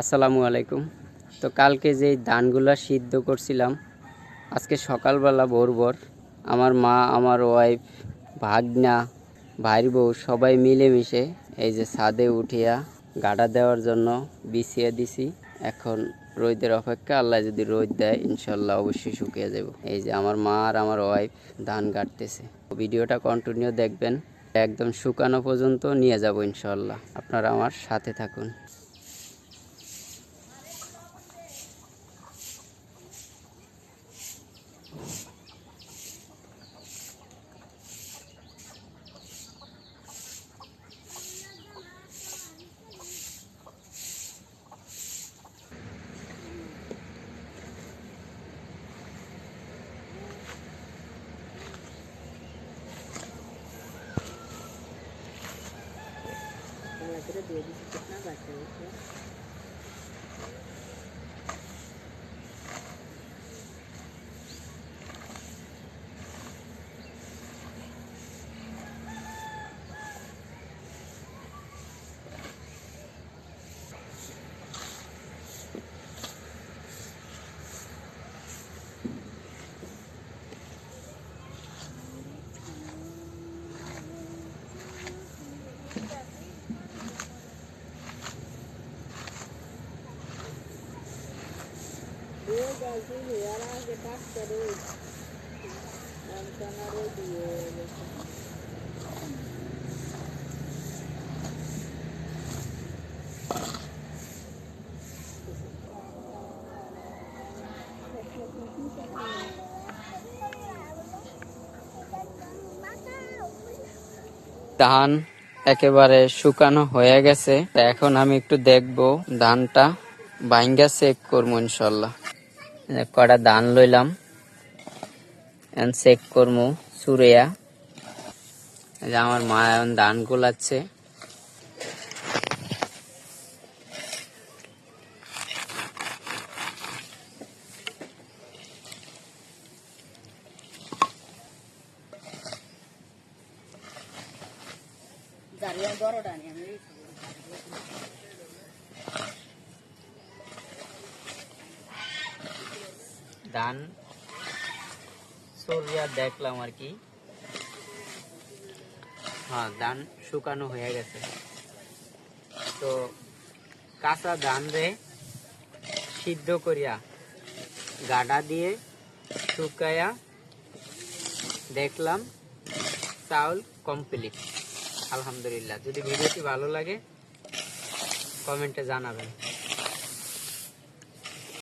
আসসালামু আলাইকুম। তো কালকে যে ধানগুলা সিদ্ধ করছিলাম, আজকে সকালবেলা ভোর ভোর আমার মা, আমার ওয়াইফ ভাগনা ভাইর বউ সবাই মিলেমিশে এই যে ছাদে উঠিয়া গাডা দেওয়ার জন্য বিছিয়ে দিছি। এখন রোদের অপেক্ষা, আল্লাহ যদি রোদ দেয় ইনশাল্লাহ অবশ্যই শুকিয়ে যাব। এই যে আমার মা আর আমার ওয়াইফ ধান কাটতেছে। ভিডিওটা কন্টিনিউ দেখবেন, একদম শুকানো পর্যন্ত নিয়ে যাব ইনশাল্লাহ আপনারা আমার সাথে থাকুন। तरह बेबी कितना काटे हो ধান একেবারে শুকানো হয়ে গেছে। এখন আমি একটু দেখব ধানটা বাইঙ্গা চেক করব ইনশাল্লাহ। কটা ধান লইলাম। চেক করব সুরেয়া। আমার মা এখন ধান গোলাচ্ছে। ধান সরিয়া দেখলাম আর কি। হ্যাঁ ধান শুকানো হয়ে গেছে। তো কাঁচা ধান রে, সিদ্ধ করিয়া গাডা দিয়ে শুকায়া দেখলাম চাউল কমপ্লিট। আলহামদুলিল্লাহ। যদি ভিডিওটি ভালো লাগে, কমেন্টে জানাবেন।